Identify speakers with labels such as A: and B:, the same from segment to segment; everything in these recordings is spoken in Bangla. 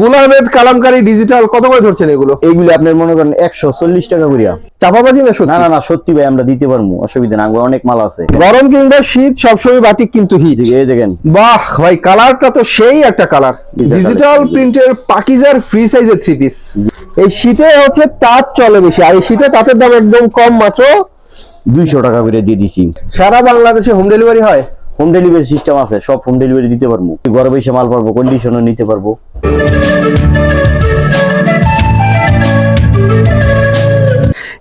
A: গুলামেদ কালামকারী ডিজিটাল কত করে ধরছেন এগুলো?
B: এইগুলি আপনার মনে করেন একশো চল্লিশ টাকা করিয়া।
A: চাপাবাজি না
B: না না না সত্যি ভাই আমরা দিতে পারব অসুবিধা না অনেক মাল আছে।
A: গরম কিংবা শীত সবসময় বাটিক কিন্তু হিট
B: এই দেখেন।
A: বাহ ভাই কালারটা তো সেই একটা কালার ডিজিটাল প্রিন্টের পাকিজার ফ্রি সাইজের থ্রি পিস এই শীতে হচ্ছে তাঁত চলে বেশি আর এই শীতে তাঁতের দাম একদম কম মাত্র
B: দুইশো টাকা করে দিয়ে দিছি।
A: সারা বাংলাদেশে হোম ডেলিভারি হয়?
B: হোম ডেলিভারি সিস্টেম আছে সব হোম ডেলিভারি দিতে পারব। ঘরে বসে মাল পারব কন্ডিশনও নিতে পারব।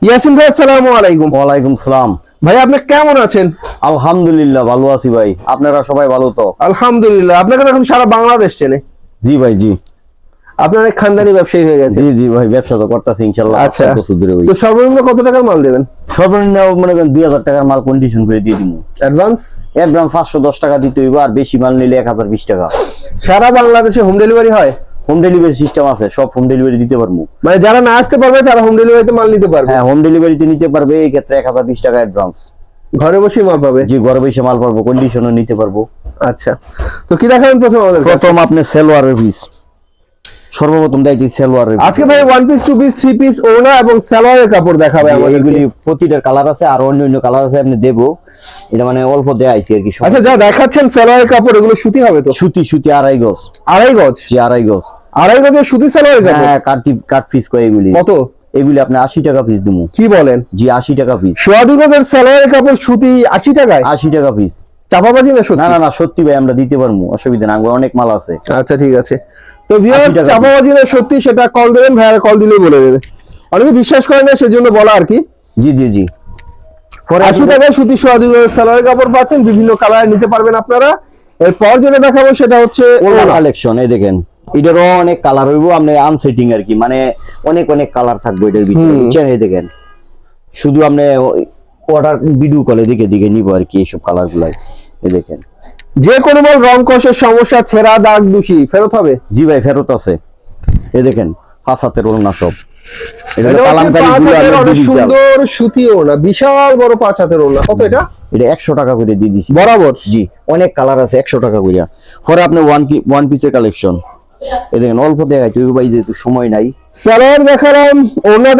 A: ইয়াসিন ভাই আসসালামু আলাইকুম।
B: ওয়ালাইকুম সালাম।
A: ভাই আপনি কেমন আছেন?
B: আলহামদুলিল্লাহ ভালো আছি ভাই। আপনারা সবাই ভালো তো?
A: আলহামদুলিল্লাহ। আপনাকে এখন সারা বাংলাদেশ চেনে
B: জি ভাই জি।
A: আপনার এক খানদানি ব্যবসায়ী হয়ে গেছে।
B: জি জি ভাই ব্যবসা তো করতেছি ইনশাল্লাহ
A: আচ্ছা। তো সর্বনিম্ন কত টাকার মাল দেবেন?
B: সর্বনিম্ন মনে করেন দুই হাজার টাকার মাল কন্ডিশন করে দিয়ে দিব
A: অ্যাডভান্স
B: পাঁচশো দশ টাকা দিতে হইব আর বেশি মাল নিলে এক হাজার বিশ টাকা।
A: সারা বাংলাদেশে হোম ডেলিভারি হয়?
B: হোম ডেলিভারি সিস্টেম আছে সব হোম ডেলিভারি দিতে পারব
A: মানে যারা না আসতে পারবে তারা হোম ডেলিভারিতে মাল নিতে পারবে?
B: হ্যাঁ হোম ডেলিভারিতে নিতে পারবে এই ক্ষেত্রে এক হাজার বিশ টাকা অ্যাডভান্স
A: ঘরে বসেই মাল পাবে?
B: যে ঘরে বসে মাল পারব কন্ডিশনও নিতে পারব।
A: আচ্ছা। তো কি দেখাবেন প্রথম আমাদের
B: প্রথম আপনি সেলোয়ারের পিস সর্বপ্রথম দেখছি সেলোয়ারের
A: আজকে ভাই one piece two piece three piece ওনা এবং সালোয়ারের কাপড় দেখাবে আমাদের
B: এগুলি প্রতিটার কালার আছে আর অন্য অন্য কালার আছে আপনি দেবো। এটা মানে অল্প দেয়া আইছি আর কি
A: আচ্ছা যা দেখাচ্ছেন সালোয়ারের কাপড় এগুলো সুতি হবে তো?
B: সুতি সুতি আড়াই গজ।
A: আড়াই গজ?
B: জি আড়াই গজ।
A: আড়াই গজের সুতি সালোয়ারের কাপড়?
B: হ্যাঁ কাটি কাট পিস করে এগুলি।
A: কত?
B: এগুলি আপনি আশি টাকা পিস দেবো
A: কি বলেন?
B: জি আশি টাকা পিস
A: সোয়া দুই গজের সালোয়ারের কাপড় সুতি আশি টাকায়?
B: আশি টাকা পিস
A: চাপাবাজি না
B: না না সত্যি ভাই আমরা দিতে পারব অসুবিধা না আমার অনেক মাল আছে।
A: আচ্ছা ঠিক আছে। তো ভিউয়ার্স
B: 80 টাকা
A: চাপাবাজি না সত্যি সেটা কল দেবেন ভাইয়ারা কল দিলেই বলে দেবে। অনেকে বিশ্বাস করে না সেজন্য বলা আর কি।
B: জি জি জি। পরে
A: আশি টাকায় সুতি সোয়া দুই গজের সালোয়ারের কাপড় পাচ্ছেন বিভিন্ন কালার নিতে পারবেন আপনারা। এরপর যেটা দেখাবো সেটা হচ্ছে ওড়না।
B: কালেকশন এই দেখেন। এটারও অনেক কালার হইব আপনি আনসেটিং আর কি মানে অনেক অনেক কালার থাকবে এটার ভিতরে। বুঝছেন? এই দেখেন। শুধু আপনি অর্ডার ভিডিও কলে দিকে দিকে নিব আর কি এইসব কালার গুলাই। এই দেখেন।
A: যে কোনো বল রং কষের সমস্যা ছেঁড়া দাগ দূষি। ফেরত হবে?
B: জি ভাই ফেরত আছে। এই দেখেন পাঁচ হাতের ওড়না সব। এটা
A: এটা
B: হলো
A: হচ্ছে
B: কালামকারী
A: পাঁচ
B: হাতেরগুলো
A: অনেক সুন্দর সুতি ওড়না বিশাল বড় পাঁচ হাতের ওড়না। কত এটা?
B: এটা একশো টাকা করে দিয়ে দিছি
A: বরাবর?
B: জি অনেক কালার আছে একশো টাকা করিয়া পরে আপনি ওয়ান ওয়ান পিসের কালেকশন এই দেখেন অল্প দেখাই তুই ভাই যেহেতু সময় নাই।
A: দেখালাম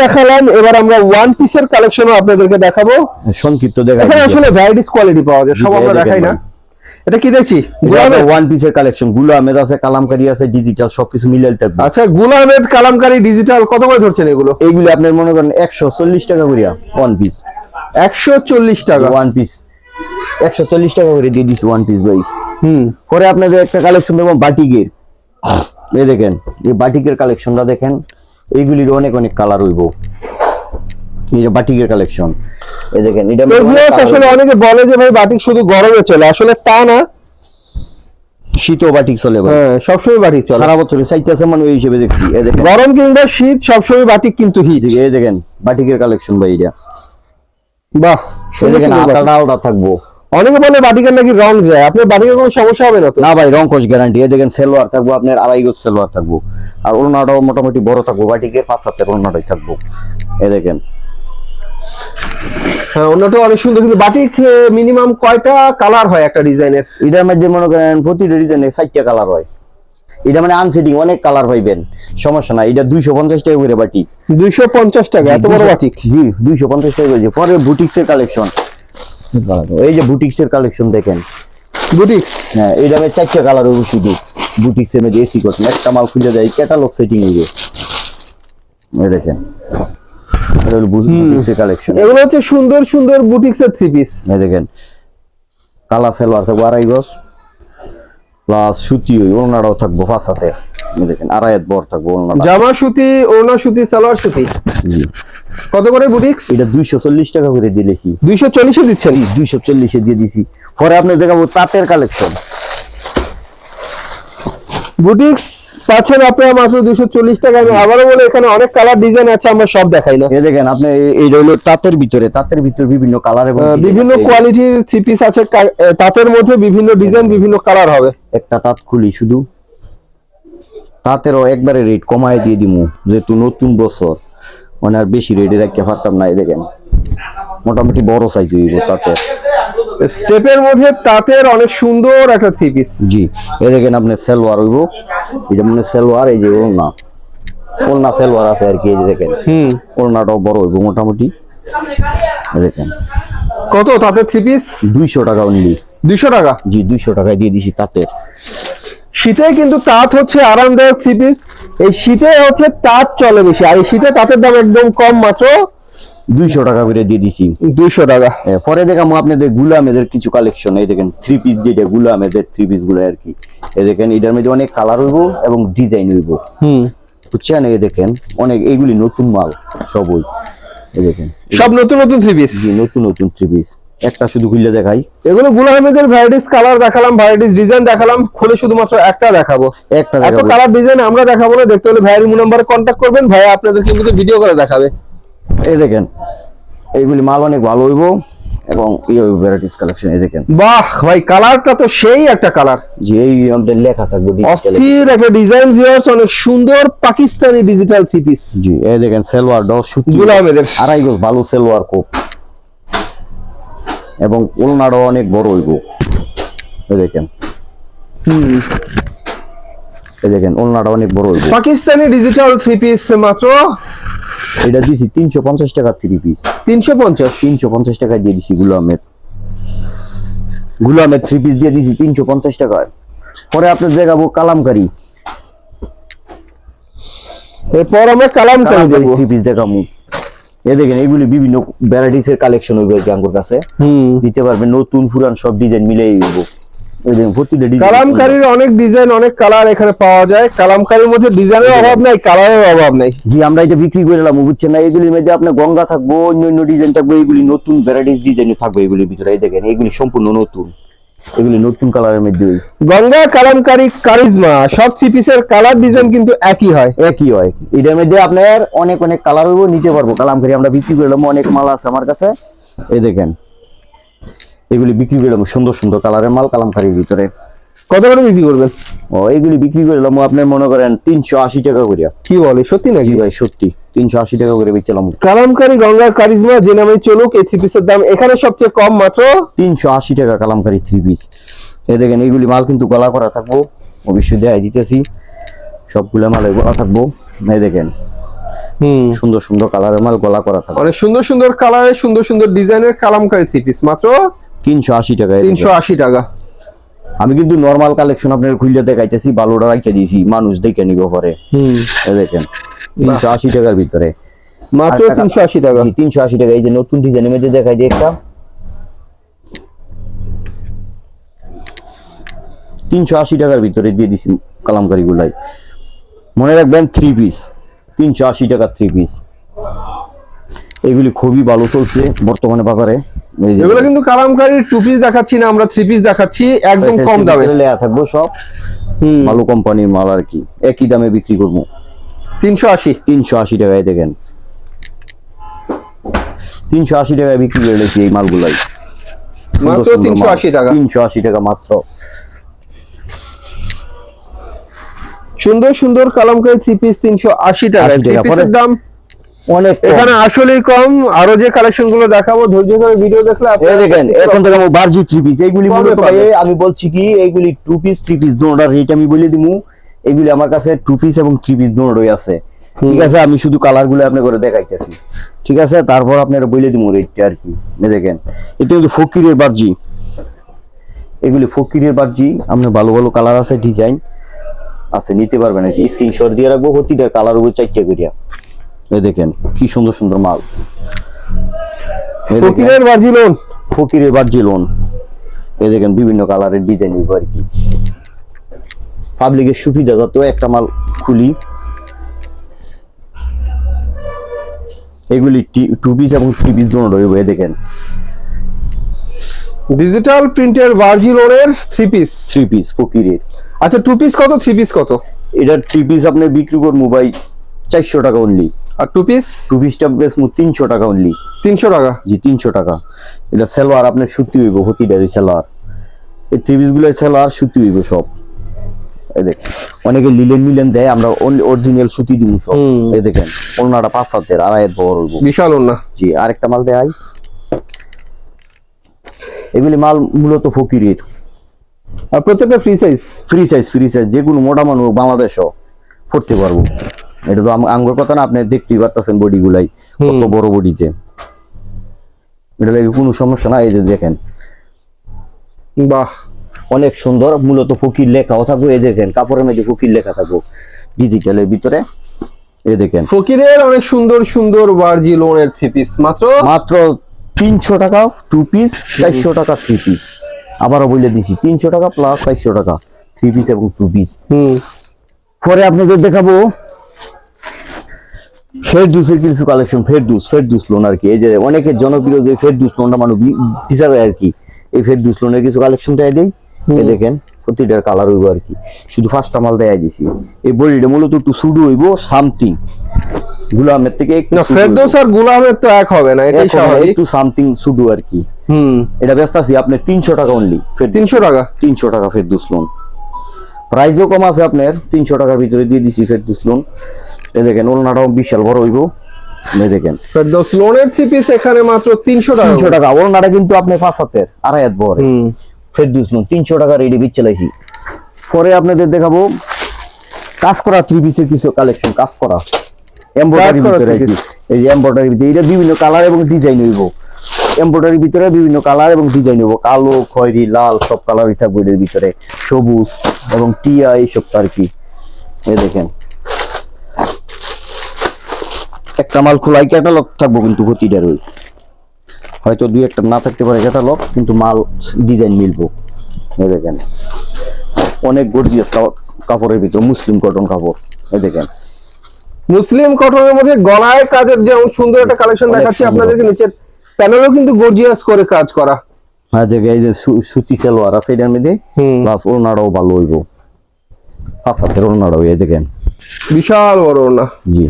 A: দেখালাম এবার আমরা ওয়ান পিসের কালেকশনও আপনাদেরকে দেখাবো।
B: সংক্ষিপ্ত
A: এখানে আসলে ভ্যারাইটিস কোয়ালিটি পাওয়া যায় সব আমরা দেখাই না। এটা কি দেখছি? গুলামেদ
B: ওয়ান পিসের কালেকশনগুলো আহমেদ আছে কালামকারী আছে ডিজিটাল সবকিছু মিলাল থাকবে
A: আচ্ছা গুলামেদ কালামকারী ডিজিটাল কত করে ধরছেন এগুলো?
B: এইগুলি আপনার মনে করেন একশো চল্লিশ টাকা করিয়া ওয়ান পিস
A: একশো চল্লিশ টাকা?
B: ওয়ান পিস একশো চল্লিশ টাকা করে দিয়ে দিচ্ছি ওয়ান পিস ভাই।
A: হুম।
B: পরে আপনাদের একটা কালেকশন দেবো বাটিকের। এই দেখেন এই বাটিকের কালেকশনটা দেখেন এইগুলির অনেক অনেক কালার হইব। যে বাটিকের কালেকশন এই দেখেন এটা
A: আসলে অনেকে বলে যে ভাই বাটিক শুধু গরমে চলে আসলে তা না।
B: শীত বাটিক চলে
A: হ্যাঁ সবসময় বাটিক চলে।
B: সারা বছর চাইতেছে মানে ওই হিসেবে দেখছি। এই দেখেন।
A: গরম কিংবা শীত সবসময় বাটিক কিন্তু হিট
B: এই দেখেন বাটিকের কালেকশন ভাই এটা।
A: বাহ
B: দেখেন আলাদা আলাদা থাকব।
A: অনেকে বলে বাটিকের নাকি রং যায়। আপনার বাটিকের কোনো সমস্যা হবে না তো?
B: না ভাই রংকশ গ্যারান্টি এই দেখেন সেলোয়ার থাকব আপনার আড়াই গজ সেলোয়ার থাকব। আর ওনাটাও মোটামুটি বড় থাকব বাটিকে পাঁচ হাতের ওনাটাই থাকব। এই দেখেন।
A: হ্যাঁ অন্যটা অনেক সুন্দর কিন্তু বাটিক মিনিমাম কয়টা কালার হয় একটা ডিজাইনের
B: এটার মধ্যে মনে করেন প্রতিটা ডিজাইনে চারটা কালার হয়। এটা মানে আনসেটিং অনেক কালার পাইবেন সমস্যা না এটা দুইশো পঞ্চাশ টাকা করে বাটি
A: দুইশো পঞ্চাশ টাকা এত বড় বাটিক?
B: জি দুইশো পঞ্চাশ টাকা করে। পরে বুটিক্সের কালেকশন এই যে বুটিক্সের কালেকশন দেখেন।
A: বুটিক্স?
B: হ্যাঁ এটা আমি চারটা কালার হইব শুধু বুটিক্সের মধ্যে এসি করছেন একটা মাল খুলে যায় ক্যাটালগ সেটিং হইবে দেখেন। এটা হলো বুটিক্সের কালেকশন
A: এগুলো হচ্ছে সুন্দর সুন্দর বুটিক্স থ্রি পিস
B: এই দেখেন কালা সেলোয়ার থাকব আড়াই গজ প্লাস সুতি ওই থাকব পাঁচ হাতে। দেখেন আড়াই হাত বর থাকব ওনারা
A: জামা সুতি ওড়না সুতি সালোয়ার সুতি। কত করে বুটিক্স?
B: এটা দুইশো চল্লিশ টাকা করে
A: দুইশো চল্লিশে দিচ্ছেন?
B: দুইশো চল্লিশে দিয়ে দিছি। পরে আপনি দেখাবো তাঁতের কালেকশন
A: বুটিক্স পাচ্ছেন আপনারা মাত্র দুইশো চল্লিশ টাকা আমি আবারও বলে এখানে অনেক কালার ডিজাইন আছে আমরা সব দেখাই না।
B: দেখেন আপনি এই- হলো তাঁতের ভিতরে তাঁতের ভিতরে বিভিন্ন কালার এবং
A: বিভিন্ন কোয়ালিটির থ্রি পিস আছে তাঁতের মধ্যে বিভিন্ন ডিজাইন বিভিন্ন কালার হবে।
B: একটা তাঁত খুলি শুধু। তাঁতেরও একবারে রেট কমায় দিয়ে দিমু যেহেতু নতুন বছর। মানে আর বেশি রেটে রাখতে পারতাম না দেখেন। মোটামুটি বড় সাইজ হইব তাঁতের।
A: স্টেপের মধ্যে তাঁতের অনেক সুন্দর একটা থ্রি পিস
B: জি এই দেখেন আপনার সেলওয়ার হইব। এটা মানে সেলওয়ার এই যে ওলনা ওলনা সেলওয়ার আছে আর কি এই যে দেখেন।
A: হুম।
B: ওলনাটাও বড় হইব মোটামুটি। দেখেন।
A: কত তাঁতের থ্রি পিস
B: দুইশো টাকা অনলি
A: দুইশো টাকা?
B: জি দুইশো টাকায় দিয়ে দিছি তাতে
A: শীতে কিন্তু তাঁত হচ্ছে আরামদায়ক থ্রি পিস এই শীতে হচ্ছে তাঁত চলে বেশি। আর এই শীতে তাঁতের দাম একদম কম মাত্র
B: দুইশো টাকা করে দিয়ে দিছি।
A: দুইশো টাকা।
B: পরে দেখাবো আপনাদের গুলামেদের কিছু কালেকশন এই দেখেন থ্রি পিস যেটা গুলামেদের থ্রি পিসগুলো আর কি। এই দেখেন এটার মধ্যে অনেক কালার হইব এবং ডিজাইন হইব।
A: হুম।
B: বুঝছেন? এই দেখেন অনেক এইগুলি নতুন মাল সবই। এই দেখেন
A: সব নতুন নতুন থ্রি পিস
B: জি নতুন নতুন থ্রি পিস একটা শুধু খুললে দেখাই।
A: এগুলো গুল ভ্যারাইটিস কালার দেখালাম ভ্যারাইটিস ডিজাইন দেখালাম খুলে শুধুমাত্র একটা দেখাবো।
B: একটা
A: এত কালার ডিজাইন আমরা দেখাবো না দেখতে হলে ভাইয়ের নাম্বারে কন্ট্যাক্ট করবেন ভাইয়া আপনাদের কিন্তু ভিডিও করে দেখাবে।
B: এই দেখেন এইগুলি মাল অনেক ভালো হইব এবং এই ভ্যারাইটিস কালেকশন এই দেখেন।
A: বাহ ভাই কালারটা তো সেই একটা কালার।
B: যে এই আমাদের লেখা থাকবে
A: অস্থির একটা ডিজাইন ভিউয়ার্স অনেক সুন্দর পাকিস্তানি ডিজিটাল থ্রি পিস
B: জি এই দেখেন সেলওয়ার ডস সুতি
A: গুল আহমেদের
B: আড়াই গজ ভালো সেলওয়ার কোপ এবং ওলনাটাও অনেক বড় হইব। এই দেখেন।
A: হুম।
B: এই দেখেন ওলনাটা অনেক বড় হইব।
A: পাকিস্তানি ডিজিটাল থ্রি পিস মাত্র
B: এটা দিছি তিনশো পঞ্চাশ টাকা থ্রি পিস
A: তিনশো পঞ্চাশ?
B: তিনশো পঞ্চাশ টাকায় দিয়ে দিছি গুলামের। গুলামের থ্রি পিস দিয়ে দিছি তিনশো পঞ্চাশ টাকায়। পরে আপনার দেখাবো কালামকারি।
A: এরপর আমরা কালাম করে দেবো।
B: থ্রি পিস দেখাবো এ দেখেন এইগুলি বিভিন্ন ভ্যারাইটিস এর কালেকশন হইবে আমার কাছে।
A: হুম।
B: দিতে পারবেন নতুন পুরান সব ডিজাইন মিলেই হইব।
A: কালামকারীর অনেক ডিজাইন অনেক কালার এখানে পাওয়া যায়। কালামকারীর মধ্যে ডিজাইনের অভাব নাই কালারের অভাব নাই।
B: জি আমরা এটা বিক্রি করে এলাম বুঝছেন না? এগুলির মধ্যে আপনার গঙ্গা থাকব অন্য অন্য ডিজাইন থাকবে এগুলি নতুন ভ্যারাইটিস ডিজাইন থাকবে এগুলির ভিতরে। এই দেখেন এগুলি সম্পূর্ণ নতুন। এগুলি নতুন কালারের মধ্যে
A: গঙ্গা কালামকারী কারিজমা সব থ্রি পিসের কালার ডিজাইন কিন্তু একই হয়।
B: একই হয়। এটার মধ্যে আপনার অনেক অনেক কালার হইব নিতে পারব। কালামকারি আমরা বিক্রি করলাম অনেক মাল আছে আমার কাছে। এই দেখেন এগুলি বিক্রি করলাম সুন্দর সুন্দর কালারের মাল কালামকারির ভিতরে।
A: কত করে বিক্রি করবেন?
B: ও এইগুলি বিক্রি করলাম আপনার মনে করেন তিনশো আশি টাকা করিয়া।
A: কি বলে সত্যি নাকি?
B: ভাই সত্যি। তিনশো আশি টাকা করে বেচলাম
A: কালামকারী গঙ্গা কারিজমা যে নামে চলুক এই থ্রি পিসের দাম এখানে সবচেয়ে কম মাত্র?
B: তিনশো আশি টাকা কালামকারি থ্রি পিস এই দেখেন এইগুলি মাল কিন্তু গলা করা থাকব অবশ্যই দেখাই দিতেছি। সবগুলো মালে গলা থাকব। এই দেখেন
A: হুম।
B: সুন্দর সুন্দর কালারের মাল গলা করা থাকবে।
A: অনেক সুন্দর সুন্দর কালারের সুন্দর সুন্দর ডিজাইনের কালামকারী থ্রি পিস মাত্র
B: তিনশো আশি টাকা
A: তিনশো আশি টাকা।
B: আমি কিন্তু নর্মাল কালেকশন আপনার খুললে দেখাইতেছি বালুটা রাখতে দিয়েছি মানুষ দেখে নিব পরে। দেখেন তিনশো আশি টাকার ভিতরে।
A: মাত্র তিনশো আশি টাকা।
B: তিনশো আশি টাকা এই যে নতুন ডিজাইনের মধ্যে দেখাই যে একটা। তিনশো আশি টাকার ভিতরে দিয়ে দিছি কালামকারি গুলাই। মনে রাখবেন থ্রি পিস তিনশো আশি টাকার থ্রি পিস এগুলি খুবই ভালো চলছে বর্তমানে বাজারে।
A: এগুলো কিন্তু কালামকারীর টু পিস দেখাচ্ছি না আমরা থ্রি পিস দেখাচ্ছি একদম কম দামে।
B: লেয়া থাকব সব। ভালো কোম্পানির মাল আর কি একই দামে বিক্রি করব।
A: তিনশো আশি।
B: তিনশো আশি টাকায় দেখেন। তিনশো আশি টাকায় বিক্রি করে লেছি এই মালগুলাই।
A: মাত্র 380 টাকা।
B: তিনশো আশি টাকা মাত্র।
A: সুন্দর সুন্দর কালামকারী থ্রি পিস তিনশো আশি টাকা
B: 80
A: থ্রি
B: টাকা।
A: পিসের
B: পরে-
A: দাম
B: অনেক
A: এখানে আসলেই কম। আরও যে কালেকশনগুলো দেখাবো ধৈর্য ধরে ভিডিও দেখলে
B: দেখেন এখন থেকে বার্জি থ্রি পিস এইগুলি মূলত আমি বলছি কি এইগুলি two piece three piece rate আমি বলে দিমু। আমার কাছে টু পিস এবং থ্রি পিস দুটোই আছে। ঠিক আছে আমি শুধু কালারগুলো আপনি করে দেখাইতেছি। ঠিক আছে তারপর আপনারা বলে দিমু রেটটা আর কি। দেখেন এটা কিন্তু ফকিরের বার্জি। এগুলি ফকিরের বার্জি আপনার ভালো ভালো কালার আছে ডিজাইন আছে নিতে পারবেন স্ক্রিনশট দিয়ে রাখব প্রতিটা কালার উপর চারটে করিয়া। এই দেখেন কি সুন্দর সুন্দর মাল।
A: ফকিরের বাজি লোন।
B: ফকিরের বার্জি লোন। এই দেখেন বিভিন্ন কালারের ডিজাইন আর কি। পাবলিকের সুবিধা যত একটা মাল খুলি। এগুলি টু পিস এবং থ্রি পিস রইব এই দেখেন।
A: ডিজিটাল প্রিন্টের বার্জি লোনের থ্রি পিস
B: থ্রি পিস ফকিরের।
A: আচ্ছা টু পিস কত থ্রি পিস কত?
B: এটা থ্রি পিস আপনি বিক্রি করব ভাই চারশো টাকা অনলি
A: আর টু পিস
B: টু পিসটা বেশ তিনশো টাকা অনলি
A: তিনশো টাকা?
B: জি তিনশো টাকা। এটা সেলোয়ার আপনার সুতি হইব হতিডারি সেলোয়ার। এই থ্রি পিসগুলো সেলোয়ার সুতি হইব সব। এই দেখ অনেকে লিলেন মিলেন দেয় আমরা অরিজিনাল সুতি দিব সব। এই দেখেন ওনাটা পাঁচ হাতের আড়াই হাত বড় হইব।
A: বিশাল ওনা
B: জি আরেকটা মাল দেয় এগুলি মাল মূলত ফকিরের।
A: আর প্রত্যেকটা free size
B: free size free size যে কোনো মোটা মানুষ বাংলাদেশও পড়তে পারব। এটা তো আঙ্গুর কথা না আপনি দেখতেই পারতেছেন বডি গুলাই কত
A: হুম।
B: বড় বডিতে এটা লাগে কোনো সমস্যা না এই যে দেখেন।
A: বাহ
B: অনেক সুন্দর মূলত ফকির লেখাও থাকব এই দেখেন কাপড়ের মধ্যে ফকির লেখা থাকব ডিজিটালের ভিতরে। এই দেখেন।
A: ফকিরের অনেক সুন্দর সুন্দর বার্জি লোনের থ্রি পিস মাত্র?
B: মাত্র তিনশো টাকা টু পিস চারশো টাকা থ্রি পিস আবারও বলে দিছি তিনশো টাকা প্লাস চারশো টাকা থ্রি পিস এবং টু পিস
A: হুম।
B: পরে আপনাদের দেখাবো ফেরদুসের কিছু কালেকশন ফেরদুস ফেরদুস লোন আর কি। এই যে অনেকের জনপ্রিয় যে ফেরদুস লোনটা মানুষ হিসাবে আর কি এই ফেরদুস লোনের কিছু কালেকশন দেয় দেই। দেখেন প্রতিটার কালার হইব আর কি। শুধু ফার্স্টটা মাল দেয় দিছি। এই বডিটা মূলত একটু শুরু হইব সামথিং গুলামের থেকে একটু
A: ফেরদৌস আর গুলামের তো এক হবে না। এটাই স্বাভাবিক।
B: একটু সামথিং শুডু আর কি।
A: হুম।
B: এটা ব্যস্ত আছি আপনি তিনশো টাকা অনলি
A: তিনশো টাকা?
B: তিনশো টাকা ফেরদুস লোন প্রাইসও কম আছে আপনার তিনশো টাকার ভিতরে দিয়ে দিছি ফেরদুস লোন এই দেখেন ওলনাটাও বিশাল বড় হইব। এই দেখেন।
A: ফেরদৌস লোনের থ্রি পিস এখানে মাত্র তিনশো টাকা
B: তিনশো টাকা ওলনাটা কিন্তু আপনি পাঁচ হাতের আড়াই হাত বড়।
A: হুম।
B: লোন তিনশো টাকা রেডি বিচ চালাইছি। পরে আপনাদের দেখাবো কাজ করা থ্রি পিসের কিছু কালেকশন কাজ করা। এমব্রয়ডারি ভিতরে। এই যে এমব্রয়ডারি এটা বিভিন্ন কালার এবং ডিজাইন হইব। এমব্রয়ডারির ভিতরে বিভিন্ন কালার এবং ডিজাইন হইব। কালো খয়েরি লাল সব কালারই থাকবে এর ভিতরে। সবুজ এবং টিয়া এইসব আর কি। এই দেখেন। একটা মাল খোলাই ক্যাটালগ থাকব কিন্তু প্রতিটার ওই হয়তো দুই একটা না থাকতে পারে ক্যাটালগ কিন্তু মাল ডিজাইন মিলবো। এই দেখেন। অনেক গর্জিয়াস কাপড়ের ভিতর মুসলিম কটন কাপড়। এই দেখেন।
A: মুসলিম কটনের মধ্যে গলায় কাজের যেমন সুন্দর একটা কালেকশন দেখাচ্ছি। আপনাদেরকে নিচের প্যানেলও কিন্তু গর্জিয়াস করে কাজ করা।
B: হ্যাঁ এই যে সুতি সালোয়ার আছে এটার মধ্যে প্লাস ওনারাও ভালো হইব। পাঁচ হাতের ওনারাও এই দেখেন।
A: বিশাল বড়
B: জি।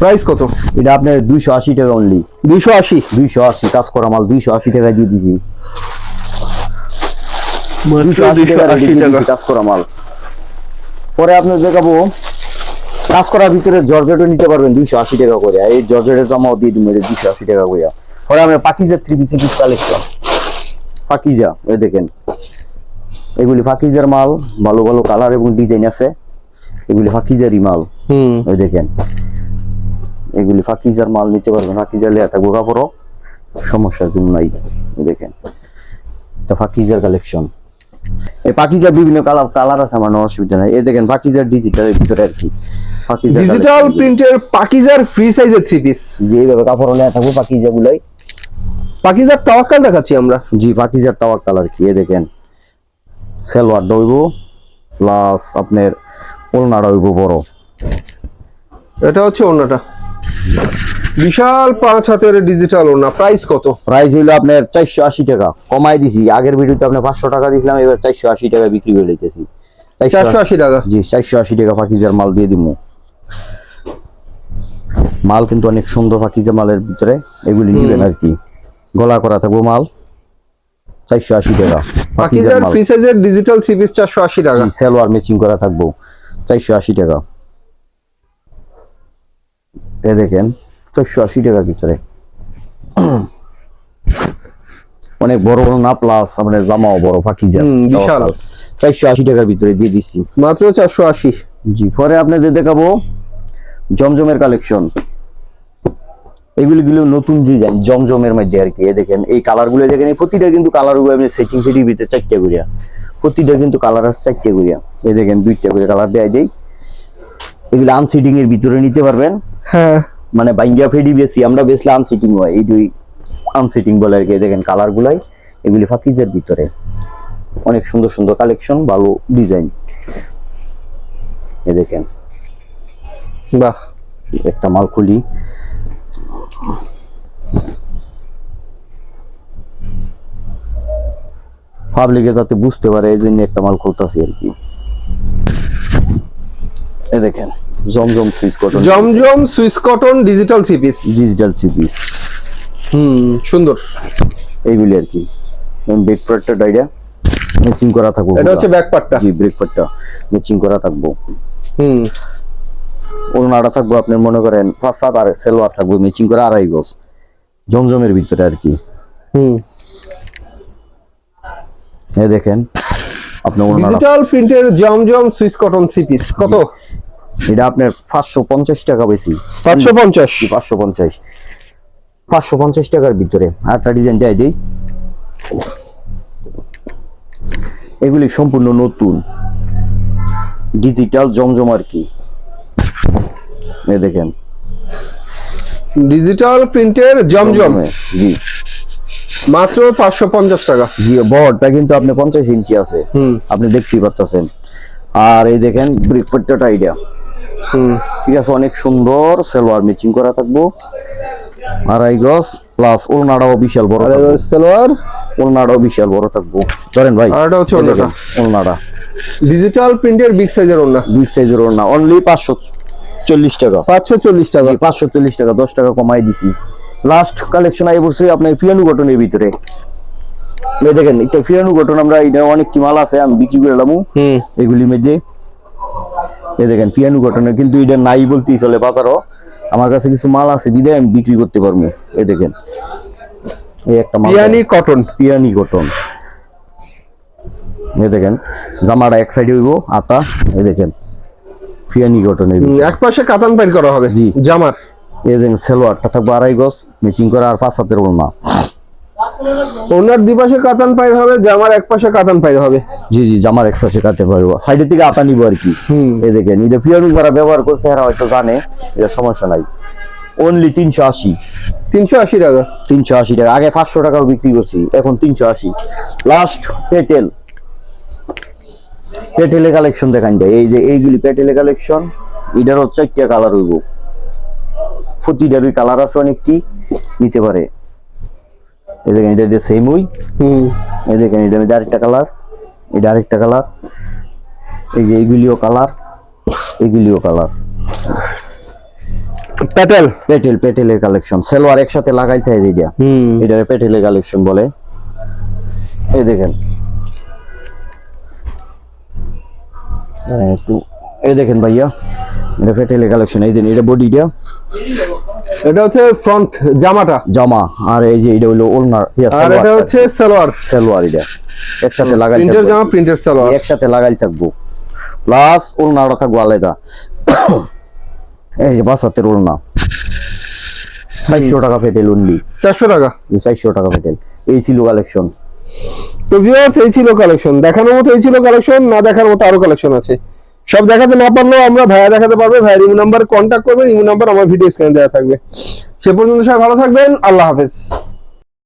A: প্রাইস কত?
B: এটা আপনার দুইশো আশি টাকা অনলি
A: দুইশো আশি?
B: দুইশো আশি কাজ করা মাল দুইশো আশি টাকা দিয়ে দিছি। দুইশো আশি টাকা। কাজ করা মাল। পরে আপনার দেখাবো কাজ করার ভিতরে জর্জেটও নিতে পারবেন দুইশো আশি টাকা করে এই জর্জেটের জামাও দিয়ে দিবেন দুইশো আশি টাকা করে পরে আমরা পাকিজা থ্রি পিসি পিস কালেকশন পাকিজা এই দেখেন। এগুলি পাকিজার মাল ভালো ভালো কালার এবং ডিজাইন আছে। এগুলি পাকিজারই মাল।
A: হুম।
B: ওই দেখেন। এগুলি ফাকিজার মাল নিতে পারবেন ফাকিজার লেয়া থাকব কাপড়ও। সমস্যার কোনো নাই দেখেন। ফাকিজার কালেকশন এই পাকিজার বিভিন্ন কালার কালার আছে আমার অসুবিধা নাই। এই দেখেন ফাকিজার ডিজিটালের ভিতরে আর কি।
A: ডিজিটাল প্রিন্টের পাকিজার ফ্রি সাইজের থ্রি পিস
B: যে এইভাবে কাপড় লেয়া থাকব পাকিজা গুলাই
A: পাকিজার তাওয়াক্কাল দেখাচ্ছি আমরা।
B: জি পাকিজার টাওয়ার কালার কি এই দেখেন। সেলওয়ার দইব প্লাস আপনার ওলনাটা হইব বড়।
A: এটা হচ্ছে ওনাটা বিশাল পাঁচ হাতের ডিজিটাল ওনা প্রাইস কত?
B: প্রাইস হইল আপনার চারশো আশি টাকা। কমাই দিছি। আগের ভিডিওতে আপনার পাঁচশো টাকা দিছিলাম এবার চারশো আশি টাকা বিক্রি করে দিতেছি।
A: চারশো আশি টাকা?
B: জি চারশো আশি টাকা পাকিজার মাল দিয়ে দিব মাল কিন্তু অনেক সুন্দর পাকিজা মালের ভিতরে। এগুলি নিবেন আর কি গলা করা থাকব মাল। চারশো আশি টাকা পাকিজার
A: ফ্রি সাইজের ডিজিটাল থ্রি পিস চারশো আশি টাকা।
B: সালোয়ার ম্যাচিং করা থাকব। চারশো আশি টাকা। এ দেখেন চারশো আশি টাকার ভিতরে। অনেক বড় বড় না প্লাস আপনার জামাও বড়
A: বিশাল।
B: চারশো আশি টাকার ভিতরে দিয়ে দিচ্ছি।
A: মাত্র চারশো আশি।
B: জি পরে আপনাদের দেখাবো জমজমের কালেকশন এগুলি গুলো নতুন ডিজাইন জমজমের মধ্যে আর কি। দেখেন এই কালারগুলো দেখেন এই প্রতিটা কিন্তু কালারগুলো আপনি সেটিং সেটিং ভিতরে চারটে করিয়া। প্রতিটা কিন্তু কালার আছে চারটে করিয়া। এই দেখেন দুইটা করে কালার দেয় দেই। এগুলো আনসিটিং এর ভিতরে নিতে পারবেন।
A: হ্যাঁ।
B: মানে বাইঙ্গা ফেডি বেশি আমরা বেশলে আনসিটিং হয় এই দুই আনসিটিং বলে আর কি। দেখেন কালার গুলাই এগুলি ফাকিজের ভিতরে। অনেক সুন্দর সুন্দর কালেকশন ভালো ডিজাইন এই দেখেন।
A: বাহ।
B: একটা মাল খুলি। পাবলিকে যাতে বুঝতে পারে এই জন্য একটা মাল খুলতেছি আর কি। এই দেখেন Zamzam Swiss cotton
A: Zamzam Swiss cotton digital three piece
B: digital চিপিস
A: হুম সুন্দর।
B: এইগুলি আর কি। ব্রেক প্যাডটা ডাইরা ম্যাচিং করা থাকব
A: এটা হচ্ছে ব্যাক পার্টটা
B: জি ব্রেক প্যাডটা ম্যাচিং করা থাকব।
A: হুম।
B: ওনারা থাকব আপনি মনে করেন পাঁচ সাত আর সেলোয়ার থাকব ম্যাচিং করে আড়াই গজ। জমজমের ভিতরে আর কি।
A: হুম।
B: এই দেখেন আপনার
A: ডিজিটাল প্রিন্টের Zamzam Swiss cotton three piece কত?
B: এটা আপনার পাঁচশো পঞ্চাশ টাকা বেশি।
A: পাঁচশো পঞ্চাশ।
B: পাঁচশো পঞ্চাশ। পাঁচশো পঞ্চাশ টাকার ভিতরে। ডিজাইন যাই দিই। এগুলি সম্পূর্ণ নতুন। ডিজিটাল জমজম আর কি। এই দেখেন।
A: ডিজিটাল প্রিন্টের জমজম
B: জি।
A: মাত্র পাঁচশো পঞ্চাশ টাকা।
B: জি বড়টা কিন্তু আপনি পঞ্চাশ ইঞ্চি আছে। আপনি দেখতেই পাচ্ছেন আর এই দেখেন ব্রিক পট্টাটা আইডিয়া ঠিক আছে অনেক সুন্দর সালোয়ার ম্যাচিং করা থাকব। আড়াই গজ প্লাস ওলনাটাও বিশাল বড়।
A: সালোয়ার?
B: ওলনাটাও বিশাল বড় থাকব। ধরেন ভাই
A: আর এটা হচ্ছে।
B: ওলনাটা
A: ডিজিটাল প্রিন্টের বিগ সাইজের
B: বিগ সাইজের ওলনা অনলি পাঁচশো চল্লিশ টাকা।
A: পাঁচশো চল্লিশ টাকা।
B: পাঁচশো চল্লিশ টাকা দশ টাকা কমাই দিছি। লাস্ট কালেকশন আই বলছে আপনার ফিয়ানু গঠনের ভিতরে। দেখেন এটা ফিয়ানু গঠন আমরা এটা অনেক কি মাল আছে আমি বিক্রি করে এলাম এগুলির মধ্যে এই দেখেন পিয়ানু ঘটনা কিন্তু এটা নাই বলতেই চলে বাজারও। আমার কাছে কিছু মাল আছে বিদায় আমি বিক্রি করতে পারব। এই দেখেন এই একটা মাল
A: পিয়ানি কটন
B: পিয়ানি কটন এই দেখেন জামাটা এক সাইডে হইব আতা এই দেখেন। পিয়ানি কটন
A: এক পাশে কাতান পাইর করা হবে
B: জি।
A: জামার।
B: এই দেখেন সেলোয়ারটা থাকবে আড়াই গজ ম্যাচিং করা আর পাঁচ হাতের ওড়না।
A: ওনার দুই পাশে কাতান পাইর হবে জামার এক পাশে কাতান পাইর হবে।
B: জি জি জামার এক পাশে কাটতে পারব সাইডের থেকে আতা নিবো আর কি। এই দেখেন এটা যারা ব্যবহার করছে এরা হয়তো জানে এটা সমস্যা নাই। অনলি তিনশো আশি।
A: তিনশো আশি টাকা।
B: তিনশো আশি টাকা। আগে পাঁচশো টাকাও বিক্রি করছি এখন তিনশো আশি। লাস্ট পেটেল পেটেলে কালেকশন দেখান যায় এই যে এইগুলি পেটেলে কালেকশন এটারও চারটা কালার হইব। প্রতিটারই কালার আছে অনেকটি নিতে পারে। এই দেখেন এটা সেম ওই।
A: হুম।
B: এই দেখেন এটা মধ্যে আরেকটা কালার এটা আরেকটা কালার। এই যে এইগুলিও কালার এইগুলিও কালার।
A: প্যাটেল
B: পেটেল পেটেলের কালেকশন সেলোয়ার একসাথে লাগাইতে হয় এটা
A: হুম।
B: এটা পেটেলের কালেকশন বলে। এই দেখেন। একটু এই দেখেন ভাইয়া এটা পেটেলের কালেকশন এই দিন এটা বডিটা
A: এটা হচ্ছে ফ্রন্ট জামাটা।
B: জামা আর এই যে এটা হলো ওলনার
A: আর এটা হচ্ছে সালোয়ার।
B: সালোয়ার এটা একসাথে লাগাই
A: প্রিন্টের জামা প্রিন্টের সালোয়ার।
B: একসাথে লাগাই থাকব। প্লাস ওলনাটা থাকব আলাদা। এই যে হাতের ওলনা চারশো টাকা পেটেল অনলি
A: চারশো টাকা।
B: চারশো টাকা পেটেল এই ছিল কালেকশন
A: তো ভিউয়ার্স এই ছিল কালেকশন দেখানোর মতো এই ছিল কালেকশন না দেখার মতো আরও কালেকশন আছে। সব দেখাতে না পারলেও আমরা ভাইয়া দেখাতে পারবে ভাইয়ের ইমো নাম্বার কন্ট্যাক্ট করবেন ইমো নাম্বার আমার ভিডিও স্ক্রিনে দেওয়া থাকবে। সে পর্যন্ত সবাই ভালো থাকবেন, আল্লাহ হাফেজ।